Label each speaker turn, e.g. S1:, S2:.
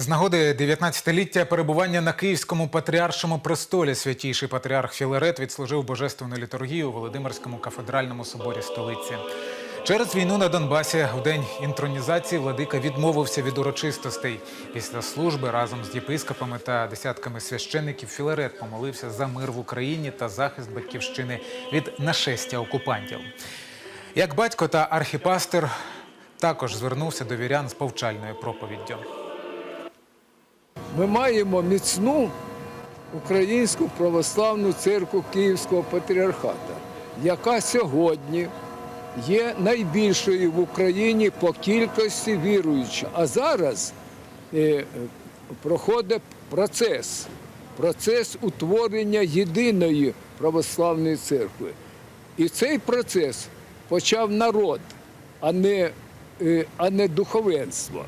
S1: З нагоди 19-ліття перебування на Київському патріаршому престолі святійший патріарх Філарет відслужив божественну літургію у Володимирському кафедральному соборі столиці. Через війну на Донбасі в день інтронізації владика відмовився від урочистостей. Після служби разом з єпископами та десятками священників Філарет помолився за мир в Україні та захист батьківщини від нашестя окупантів. Як батько та архіпастер також звернувся до вірян з повчальною проповіддю.
S2: Ми маємо міцну українську православну церкву Київського патріархата, яка сьогодні є найбільшою в Україні по кількості віруючих. А зараз е, проходить процес, процес утворення єдиної православної церкви. І цей процес почав народ, а не, е, а не духовенство.